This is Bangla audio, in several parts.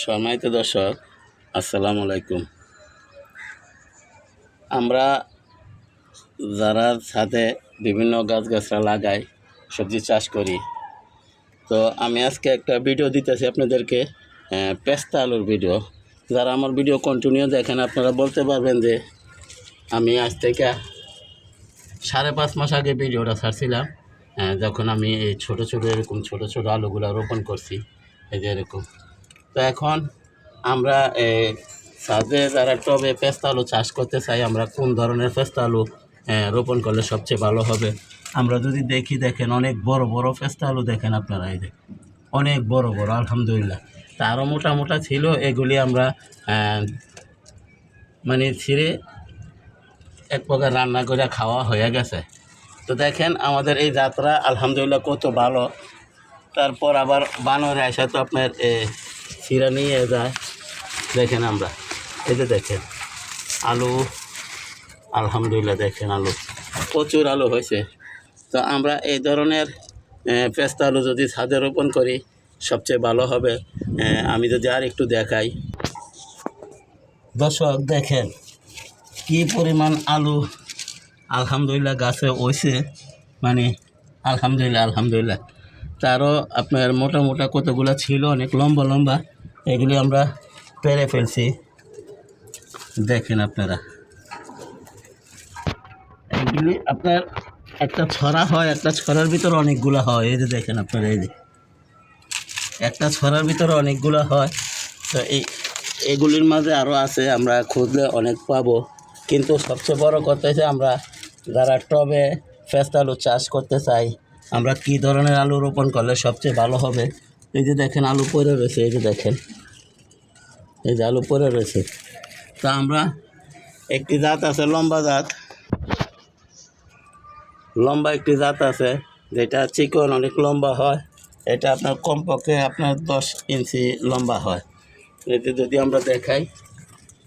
সম্মানিত দর্শক, আসসালামু আলাইকুম। আমরা যারা সাথে বিভিন্ন গাছগাছরা লাগাই, সবজি চাষ করি, তো আমি আজকে একটা ভিডিও দিতেছি আপনাদেরকে পেস্তা আলুর ভিডিও। যারা আমার ভিডিও কন্টিনিউ দেখেন, আপনারা বলতে পারবেন যে আমি আজ থেকে সাড়ে পাঁচ মাস আগে ভিডিওটা ছাড়ছিলাম যখন আমি এই ছোটো ছোটো, এরকম ছোটো ছোটো আলুগুলো রোপণ করছি, এই যে এরকম। তো এখন আমরা ছাদে যারা টবে পেস্তা আলু চাষ করতে চাই, আমরা কোন ধরনের পেস্তা আলু রোপণ করলে সবচেয়ে ভালো হবে? আমরা যদি দেখি, দেখেন অনেক বড় বড় পেস্তা আলু দেখেন আপনারা, এই অনেক বড় বড়, আলহামদুলিল্লাহ। তা আরও মোটা মোটা ছিল, এগুলি আমরা মানে ছিঁড়ে এক প্রকার রান্না করে খাওয়া হয়ে গেছে। তো দেখেন আমাদের এই যাত্রা আলহামদুলিল্লাহ কত ভালো। তারপর আবার বানরে আসা তো আপনার চিরা নিয়ে যায়। দেখেন আমরা। এই যে দেখেন, আলু, আলহামদুলিল্লাহ দেখেন আলু। প্রচুর আলু হয়েছে। তো আমরা এই ধরনের পেস্তা আলু যদি ছাদে রোপণ করি, সবচেয়ে ভালো হবে। আমি যদি আর একটু দেখাই। দর্শক, দেখেন কি পরিমাণ আলু আলহামদুলিল্লাহ গাছে হয়েছে। মানে আলহামদুলিল্লাহ আলহামদুলিল্লাহ। তারও আপনার মোটা মোটা কতগুলো ছিল? অনেক লম্বা লম্বা। এগুলি আমরা পেরে ফেলছি। দেখেন আপনারা। এগুলি আপনার একটা ছড়া হয়, একটা ছড়ার ভিতরে অনেকগুলো হয়। এই যে দেখেন আপনারা, এই যে। একটা ছড়ার ভিতরে অনেকগুলো হয়। তো এই, এগুলির মাঝে আরও আছে, আমরা খুঁজলে অনেক পাবো। কিন্তু সবচেয়ে বড় কথা হচ্ছে আমরা যারা টবে ফেস্ট আলু চাষ করতে চাই আমরা কি ধরনের আলু রোপণ করলে সবচেয়ে ভালো হবে? এই যে দেখেন, আলু পরে রয়েছে, এই যে দেখেন। এই যে আলু পরে রয়েছে। তা আমরা একটি জাত আছে, লম্বা জাত। লম্বা একটি জাত আছে, যেটা চিকন, অনেক লম্বা হয়। এটা আপনার কমপক্ষে আপনার দশ ইঞ্চি লম্বা হয়। এতে যদি আমরা দেখাই,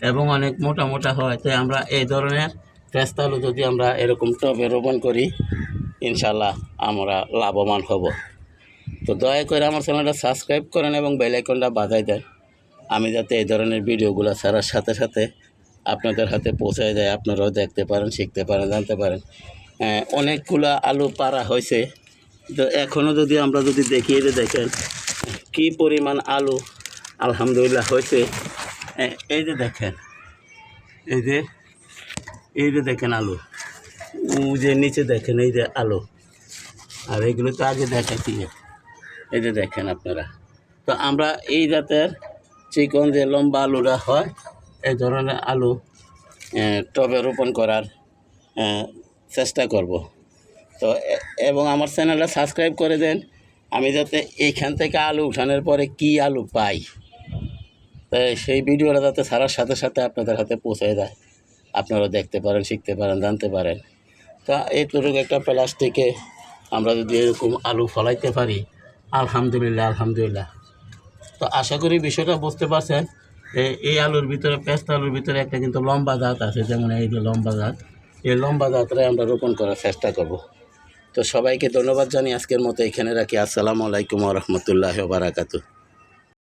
এবং অনেক মোটা মোটা হয়, তাই আমরা এই ধরনের পেস্তা আলু যদি আমরা এরকম টবে রোপণ করি ইনশাল্লাহ আমরা লাভবান হব। তো দয়া করে আমার চ্যানেলটা সাবস্ক্রাইব করেন এবং বেল আইকনটা বাজাই দেন। আমি যাতে এই ধরনের ভিডিওগুলো ছাড়ার সাথে সাথে আপনাদের হাতে পৌঁছায় যায় আপনারাও দেখতে পারেন, শিখতে পারেন, জানতে পারেন। অনেকগুলা আলু পারা হয়েছে। তো এখনও যদি আমরা যদি দেখি এই যে দেখেন কি পরিমাণ আলু আলহামদুলিল্লাহ হয়েছে। এই যে দেখেন, এই যে এই যে দেখেন আলু। যে নিচে দেখেন, এই যে আলু। আর এগুলো তো আগে দেখাচ্ছি এই যে দেখেন আপনারা। তো আমরা এই জাতের চিকন যে লম্বা আলুরা হয়, এই ধরনের আলু টবে রোপণ করার চেষ্টা করব। তো এবং আমার চ্যানেলটা সাবস্ক্রাইব করে দেন। আমি যাতে এইখান থেকে আলু উঠানোর পরে কি আলু পাই তাই সেই ভিডিওটা যাতে ছাড়ার সাথে সাথে আপনাদের হাতে পৌঁছে যায়। আপনারা দেখতে পারেন, শিখতে পারেন, জানতে পারেন। তা এই এইটুকু একটা প্লাস্টিকে আমরা যদি এরকম আলু ফলাইতে পারি, আলহামদুলিল্লাহ আলহামদুলিল্লাহ। তো আশা করি বিষয়টা বুঝতে পারছেন এই আলুর ভিতরে, পেস্তা আলুর ভিতরে একটা কিন্তু লম্বা দাঁত আছে, যেমন এই যে লম্বা দাঁত এই লম্বা জাতটাই আমরা রোপণ করার চেষ্টা করব। তো সবাইকে ধন্যবাদ জানি আজকের মতো এখানে রাখি। আসসালামু আলাইকুম রহমতুল্লাহ বারাকাতু